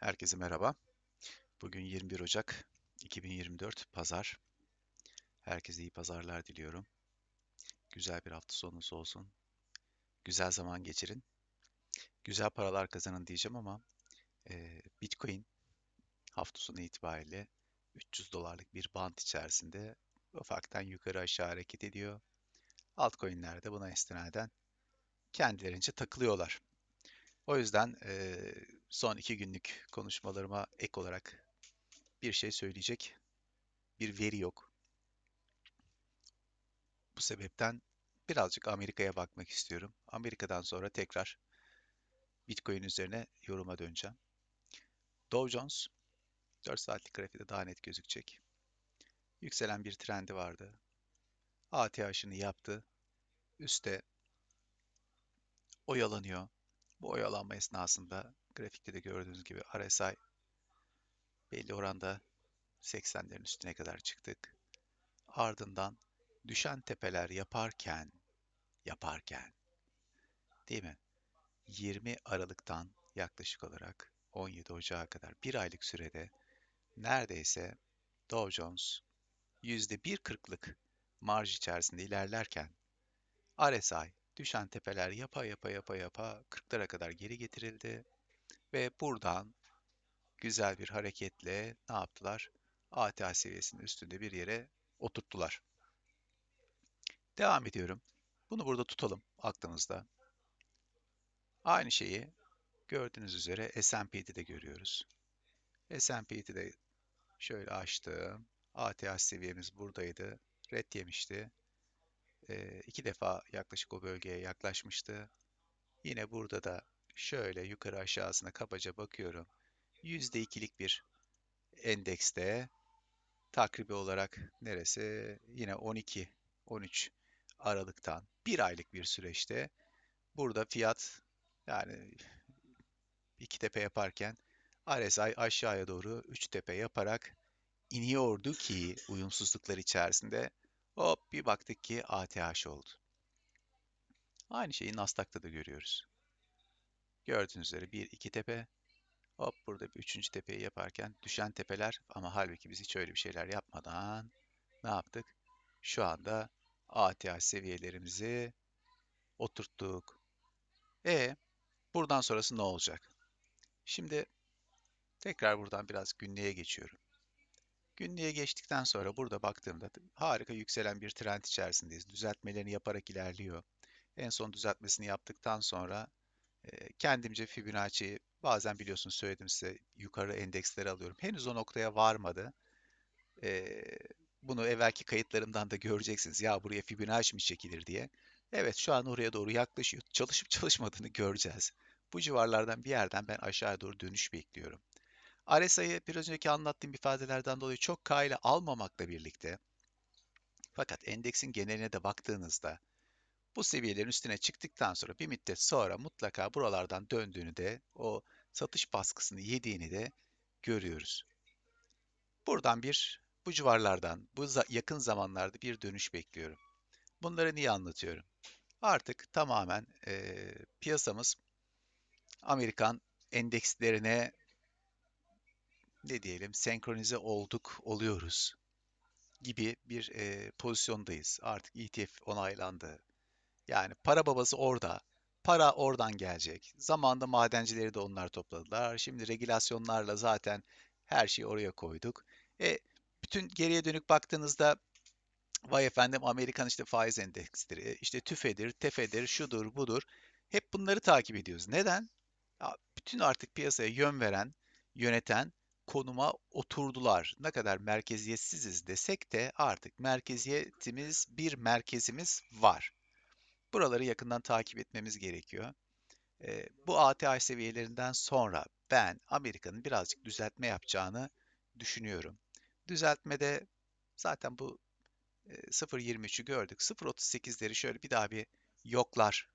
Herkese merhaba. Bugün 21 Ocak 2024 Pazar. Herkese iyi pazarlar diliyorum. Güzel bir hafta sonunuz olsun. Güzel zaman geçirin. Güzel paralar kazanın diyeceğim ama e, Bitcoin hafta sonu itibariyle 300 dolarlık bir band içerisinde ufaktan yukarı aşağı hareket ediyor. Altcoin'ler de buna istinaden kendilerince takılıyorlar. O yüzden e, son iki günlük konuşmalarıma ek olarak bir şey söyleyecek bir veri yok. Bu sebepten birazcık Amerika'ya bakmak istiyorum. Amerika'dan sonra tekrar Bitcoin üzerine yoruma döneceğim. Dow Jones 4 saatlik grafikte daha net gözükecek. Yükselen bir trendi vardı. ATH'ını yaptı. Üste oyalanıyor. Bu oyalanma esnasında grafikte de gördüğünüz gibi RSI belli oranda 80'lerin üstüne kadar çıktık. Ardından düşen tepeler yaparken yaparken değil mi? 20 Aralık'tan yaklaşık olarak 17 Ocak'a kadar bir aylık sürede neredeyse Dow Jones %1.40'lık marj içerisinde ilerlerken RSI düşen tepeler yapa yapa yapa yapa 40'lara kadar geri getirildi ve buradan güzel bir hareketle ne yaptılar? ATH seviyesinin üstünde bir yere oturttular. Devam ediyorum. Bunu burada tutalım aklımızda. Aynı şeyi gördüğünüz üzere S&P'de de görüyoruz. S&P'de de şöyle açtım. ATH seviyemiz buradaydı. Red yemişti. E, iki defa yaklaşık o bölgeye yaklaşmıştı. Yine burada da şöyle yukarı aşağısına kabaca bakıyorum. %2'lik bir endekste takribi olarak neresi? Yine 12 13 Aralık'tan bir aylık bir süreçte burada fiyat yani iki tepe yaparken RSI aşağıya doğru üç tepe yaparak iniyordu ki uyumsuzluklar içerisinde hop bir baktık ki ATH oldu. Aynı şeyi Nasdaq'ta da görüyoruz. Gördüğünüz üzere bir iki tepe hop burada bir üçüncü tepeyi yaparken düşen tepeler ama halbuki biz hiç öyle bir şeyler yapmadan ne yaptık? Şu anda ATH seviyelerimizi oturttuk. E buradan sonrası ne olacak? Şimdi tekrar buradan biraz günlüğe geçiyorum. Günlüğe geçtikten sonra burada baktığımda harika yükselen bir trend içerisindeyiz. Düzeltmelerini yaparak ilerliyor. En son düzeltmesini yaptıktan sonra kendimce Fibonacci bazen biliyorsunuz söyledim size yukarı endeksleri alıyorum. Henüz o noktaya varmadı. E, bunu evvelki kayıtlarımdan da göreceksiniz. Ya buraya Fibonacci mi çekilir diye. Evet şu an oraya doğru yaklaşıyor. Çalışıp çalışmadığını göreceğiz. Bu civarlardan bir yerden ben aşağı doğru dönüş bekliyorum. RSI'yi biraz önceki anlattığım ifadelerden dolayı çok K ile almamakla birlikte fakat endeksin geneline de baktığınızda bu seviyelerin üstüne çıktıktan sonra bir müddet sonra mutlaka buralardan döndüğünü de o satış baskısını yediğini de görüyoruz. Buradan bir bu civarlardan bu yakın zamanlarda bir dönüş bekliyorum. Bunları niye anlatıyorum? Artık tamamen e, piyasamız Amerikan endekslerine ne diyelim senkronize olduk, oluyoruz gibi bir e, pozisyondayız. Artık ETF onaylandı. Yani para babası orada. Para oradan gelecek. Zamanında madencileri de onlar topladılar. Şimdi regülasyonlarla zaten her şeyi oraya koyduk. E, bütün geriye dönük baktığınızda vay efendim Amerikan işte faiz endeksleri, işte tüfedir, tefedir, şudur, budur. Hep bunları takip ediyoruz. Neden? Ya, bütün artık piyasaya yön veren, yöneten konuma oturdular. Ne kadar merkeziyetsiziz desek de artık merkeziyetimiz bir merkezimiz var. Buraları yakından takip etmemiz gerekiyor. E, bu ATH seviyelerinden sonra ben Amerika'nın birazcık düzeltme yapacağını düşünüyorum. Düzeltmede zaten bu e, 0.23'ü gördük. 0.38'leri şöyle bir daha bir yoklar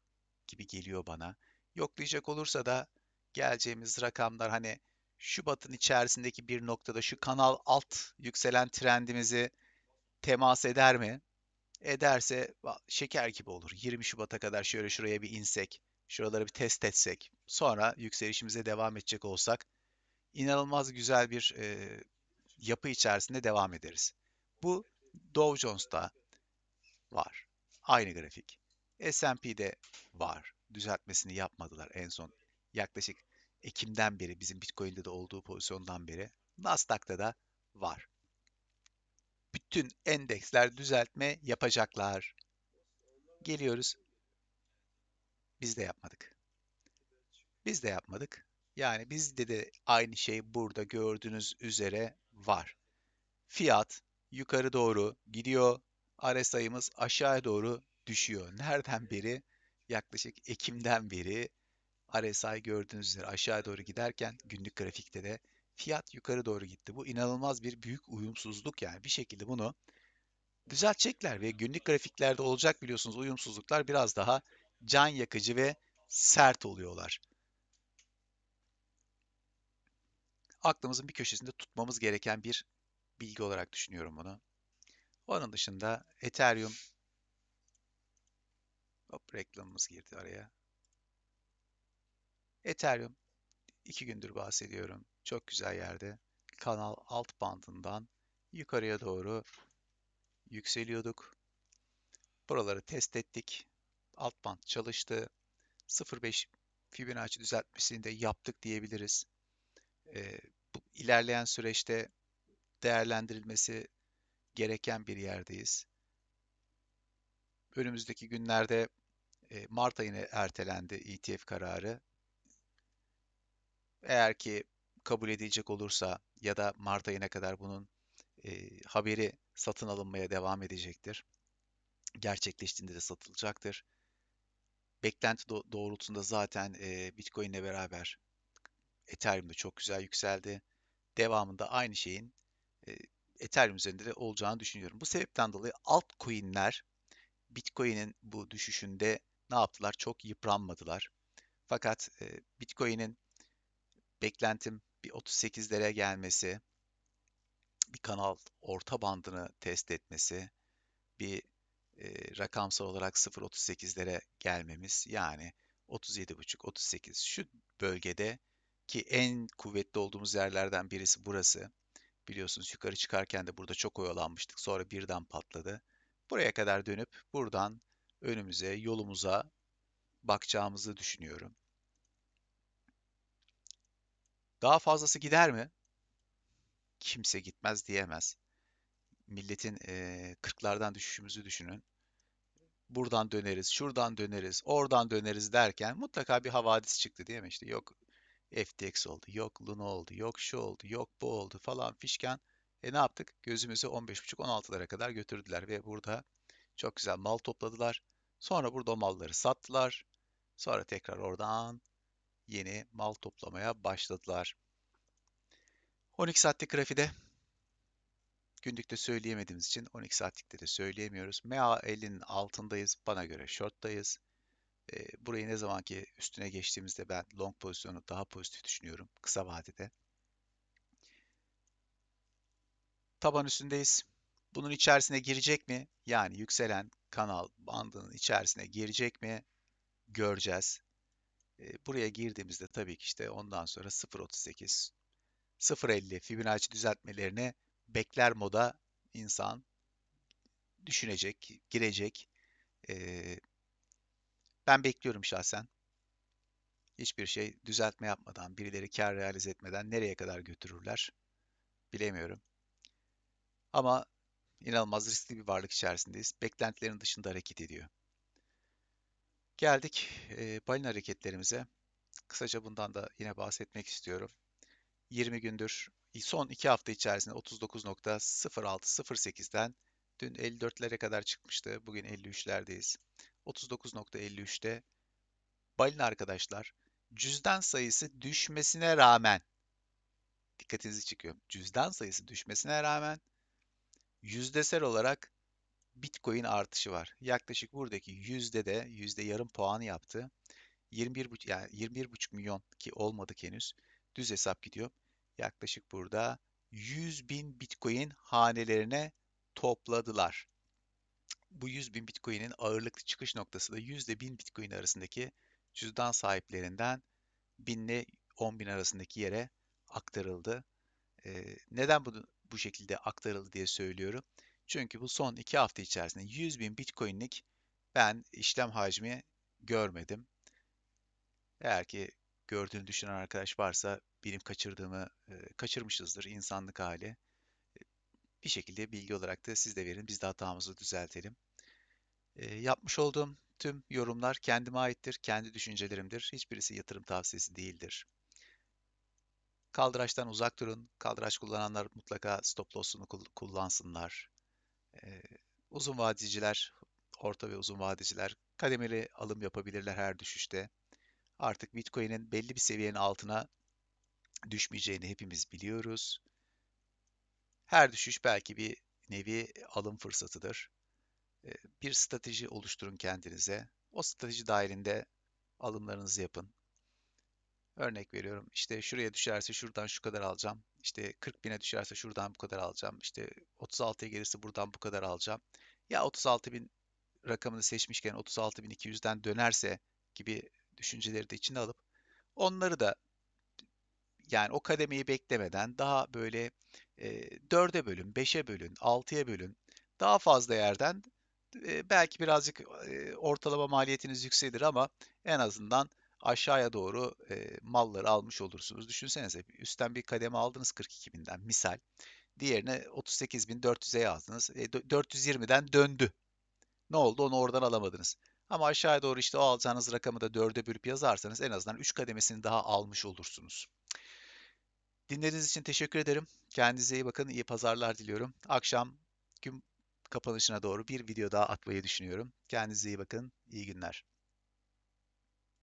gibi geliyor bana. Yoklayacak olursa da geleceğimiz rakamlar hani Şubat'ın içerisindeki bir noktada şu kanal alt yükselen trendimizi temas eder mi? Ederse şeker gibi olur. 20 Şubat'a kadar şöyle şuraya bir insek, şuraları bir test etsek, sonra yükselişimize devam edecek olsak inanılmaz güzel bir e, yapı içerisinde devam ederiz. Bu Dow Jones'ta var. Aynı grafik. S&P'de var. Düzeltmesini yapmadılar en son. Yaklaşık Ekim'den beri bizim Bitcoin'de de olduğu pozisyondan beri. Nasdaq'ta da var. Bütün endeksler düzeltme yapacaklar. Geliyoruz. Biz de yapmadık. Biz de yapmadık. Yani bizde de aynı şey burada gördüğünüz üzere var. Fiyat yukarı doğru gidiyor. RSI'mız aşağıya doğru düşüyor. Nereden beri? Yaklaşık Ekim'den beri RSI gördüğünüz üzere aşağı doğru giderken günlük grafikte de fiyat yukarı doğru gitti. Bu inanılmaz bir büyük uyumsuzluk yani. Bir şekilde bunu düzeltecekler ve günlük grafiklerde olacak biliyorsunuz uyumsuzluklar biraz daha can yakıcı ve sert oluyorlar. Aklımızın bir köşesinde tutmamız gereken bir bilgi olarak düşünüyorum bunu. Onun dışında Ethereum Hop reklamımız girdi araya. Ethereum iki gündür bahsediyorum. Çok güzel yerde. Kanal alt bandından yukarıya doğru yükseliyorduk. Buraları test ettik. Alt band çalıştı. 0.5 Fibonacci düzeltmesini de yaptık diyebiliriz. Ee, bu ilerleyen süreçte değerlendirilmesi gereken bir yerdeyiz. Önümüzdeki günlerde e, Mart ayına ertelendi ETF kararı. Eğer ki kabul edilecek olursa ya da Mart ayına kadar bunun e, haberi satın alınmaya devam edecektir. Gerçekleştiğinde de satılacaktır. Beklenti doğrultusunda zaten e, Bitcoin ile beraber Ethereum de çok güzel yükseldi. Devamında aynı şeyin e, Ethereum üzerinde de olacağını düşünüyorum. Bu sebepten dolayı altcoin'ler Bitcoin'in bu düşüşünde ne yaptılar? Çok yıpranmadılar. Fakat e, Bitcoin'in beklentim bir 38'lere gelmesi, bir kanal orta bandını test etmesi, bir e, rakamsal olarak 0.38'lere gelmemiz yani 37.5-38 şu bölgede ki en kuvvetli olduğumuz yerlerden birisi burası. Biliyorsunuz yukarı çıkarken de burada çok oyalanmıştık. Sonra birden patladı. Buraya kadar dönüp buradan önümüze, yolumuza bakacağımızı düşünüyorum. Daha fazlası gider mi? Kimse gitmez diyemez. Milletin e, 40'lardan düşüşümüzü düşünün. Buradan döneriz, şuradan döneriz, oradan döneriz derken mutlaka bir havadis çıktı değil mi? İşte yok FTX oldu, yok Luna oldu, yok şu oldu, yok bu oldu falan fişken. E ne yaptık? Gözümüzü 15.5-16'lara kadar götürdüler ve burada çok güzel mal topladılar. Sonra burada malları sattılar. Sonra tekrar oradan yeni mal toplamaya başladılar. 12 saatlik grafide günlükte söyleyemediğimiz için 12 saatlikte de söyleyemiyoruz. MA50'nin altındayız. Bana göre short'tayız. E, burayı ne zamanki üstüne geçtiğimizde ben long pozisyonu daha pozitif düşünüyorum kısa vadede. Taban üstündeyiz. Bunun içerisine girecek mi? Yani yükselen kanal bandının içerisine girecek mi? Göreceğiz. Buraya girdiğimizde tabii ki işte ondan sonra 0.38, 0.50 Fibonacci düzeltmelerini bekler moda insan düşünecek, girecek. Ben bekliyorum şahsen. Hiçbir şey düzeltme yapmadan, birileri kar realize etmeden nereye kadar götürürler bilemiyorum. Ama inanılmaz riskli bir varlık içerisindeyiz. Beklentilerin dışında hareket ediyor. Geldik e, balina hareketlerimize. Kısaca bundan da yine bahsetmek istiyorum. 20 gündür son 2 hafta içerisinde 39.0608'den dün 54'lere kadar çıkmıştı. Bugün 53'lerdeyiz. 39.53'te balina arkadaşlar cüzdan sayısı düşmesine rağmen dikkatinizi çekiyorum. Cüzdan sayısı düşmesine rağmen yüzdesel olarak Bitcoin artışı var. Yaklaşık buradaki yüzde de yüzde yarım puan yaptı. 21 yani 21,5 milyon ki olmadık henüz. Düz hesap gidiyor. Yaklaşık burada 100 bin Bitcoin hanelerine topladılar. Bu 100 bin Bitcoin'in ağırlıklı çıkış noktası da yüzde bin Bitcoin arasındaki cüzdan sahiplerinden 1000 ile 10 bin arasındaki yere aktarıldı. Ee, neden bunu bu şekilde aktarıldı diye söylüyorum. Çünkü bu son iki hafta içerisinde 100 bin Bitcoin'lik ben işlem hacmi görmedim. Eğer ki gördüğünü düşünen arkadaş varsa benim kaçırdığımı e, kaçırmışızdır insanlık hali. Bir şekilde bilgi olarak da siz de verin. Biz de hatamızı düzeltelim. E, yapmış olduğum tüm yorumlar kendime aittir, kendi düşüncelerimdir. Hiçbirisi yatırım tavsiyesi değildir. Kaldıraçtan uzak durun. Kaldıraç kullananlar mutlaka stop loss'unu kullansınlar. Uzun vadiciler, orta ve uzun vadiciler kademeli alım yapabilirler her düşüşte. Artık Bitcoin'in belli bir seviyenin altına düşmeyeceğini hepimiz biliyoruz. Her düşüş belki bir nevi alım fırsatıdır. Bir strateji oluşturun kendinize. O strateji dahilinde alımlarınızı yapın. Örnek veriyorum işte şuraya düşerse şuradan şu kadar alacağım. İşte 40 bine düşerse şuradan bu kadar alacağım. İşte 36'ya gelirse buradan bu kadar alacağım. Ya 36 bin rakamını seçmişken 36.200'den dönerse gibi düşünceleri de içine alıp onları da yani o kademeyi beklemeden daha böyle e, 4'e bölün, 5'e bölün, 6'ya bölün. Daha fazla yerden e, belki birazcık e, ortalama maliyetiniz yükselir ama en azından aşağıya doğru e, malları almış olursunuz. Düşünsenize üstten bir kademe aldınız 42 binden misal. Diğerine 38.400'e yazdınız. E, 420'den döndü. Ne oldu onu oradan alamadınız. Ama aşağıya doğru işte o alacağınız rakamı da 4'e bölüp yazarsanız en azından 3 kademesini daha almış olursunuz. Dinlediğiniz için teşekkür ederim. Kendinize iyi bakın. İyi pazarlar diliyorum. Akşam gün kapanışına doğru bir video daha atmayı düşünüyorum. Kendinize iyi bakın. İyi günler.